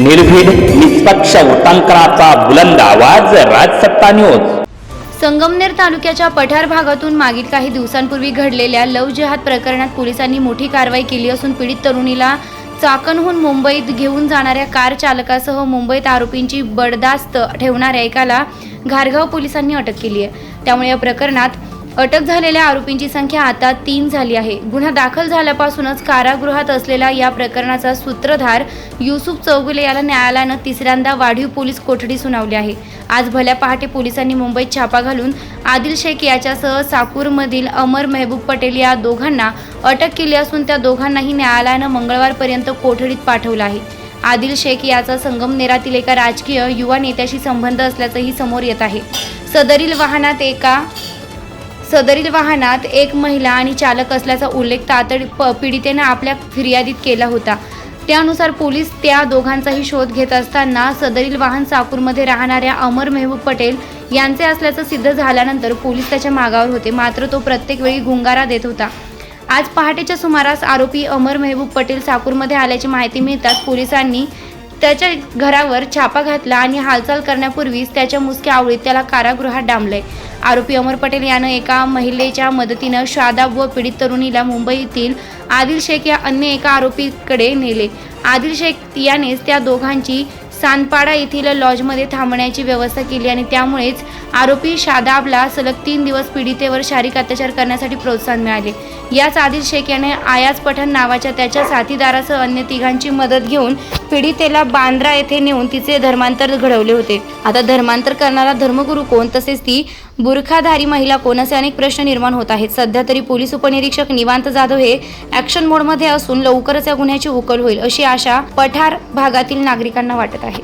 निर्भीड निष्पक्ष उटंकनाचा बुलंद आवाज राजसत्ता न्यूज संगमनेर तालुक्याच्या पठार भागातून मागील काही दिवसांपूर्वी घडलेल्या लव जिहाद प्रकरणात पोलिसांनी मोठी कारवाई केली असून पीडित तरुणीला चाकणहून मुंबईत घेऊन जाणाऱ्या कार चालकासह मुंबईत आरोपींची बडदास्त ठेवणाऱ्या एकाला घारगाव पोलिसांनी अटक केली आहे. त्यामुळे या प्रकरणात अटक झालेल्या आरोपींची संख्या आता तीन झाली आहे. गुन्हा दाखल झाल्यापासूनच कारागृहात असलेला या प्रकरणाचा सूत्रधार युसुफ चौगुले याला न्यायालयानं तिसऱ्यांदा वाढीव पोलीस कोठडी सुनावली आहे. आज भल्या पहाटे पोलिसांनी मुंबईत छापा घालून आदिल शेख याच्यासह साकूरमधील अमर मेहबूब पटेल या दोघांना अटक केली असून त्या दोघांनाही न्यायालयानं मंगळवारपर्यंत कोठडीत पाठवलं आहे. आदिल शेख याचा संगमनेरातील एका राजकीय युवा नेत्याशी संबंध असल्याचंही समोर येत आहे. सदरील वाहनात एका सदरील वाहनात एक महिला आणि चालक असल्याचा उल्लेख तातडी प- पीडितेनं आपल्या फिर्यादीत केला होता. त्यानुसार पोलीस त्या दोघांचाही शोध घेत असताना सदरील वाहन चाकूरमध्ये राहणाऱ्या अमर मेहबूब पटेल यांचे असल्याचं सिद्ध झाल्यानंतर पोलीस त्याच्या मागावर होते. मात्र तो प्रत्येक वेळी गुंगारा देत होता. आज पहाटेच्या सुमारास आरोपी अमर मेहबूब पटेल साकूरमध्ये आल्याची माहिती मिळताच पोलिसांनी त्याच्या घरावर छापा घातला आणि हालचाल करण्यापूर्वीच त्याच्या मुसक्या आवळीत त्याला कारागृहात डांबले. आरोपी अमर पटेल यानं एका महिलेच्या मदतीनं शादाब व पीडित तरुणीला मुंबईतील आदिल शेख या अन्य एका आरोपीकडे नेले. आदिल शेख यानेच त्या दोघांची सानपाडा येथील लॉजमध्ये थांबण्याची व्यवस्था केली आणि त्यामुळेच आरोपी शादाबला सलग तीन दिवस पीडितेवर शारीरिक अत्याचार करण्यासाठी प्रोत्साहन मिळाले. याच आदिल शेख याने आयाज पठाण नावाच्या त्याच्या साथीदारासह अन्य तिघांची मदत घेऊन पीडितेला बांद्रा येथे नेऊन तिचे धर्मांतर घडवले होते. आता धर्मांतर करणारा धर्मगुरू कोण तसेच ती बुरखाधारी महिला कोण असे अनेक प्रश्न निर्माण होत आहेत? सध्या तरी पोलीस उपनिरीक्षक निवांत जाधव हे ऍक्शन मोडमध्ये असून लवकरच या गुन्ह्याची उकल होईल अशी आशा पठार भागातील नागरिकांना वाटत आहे.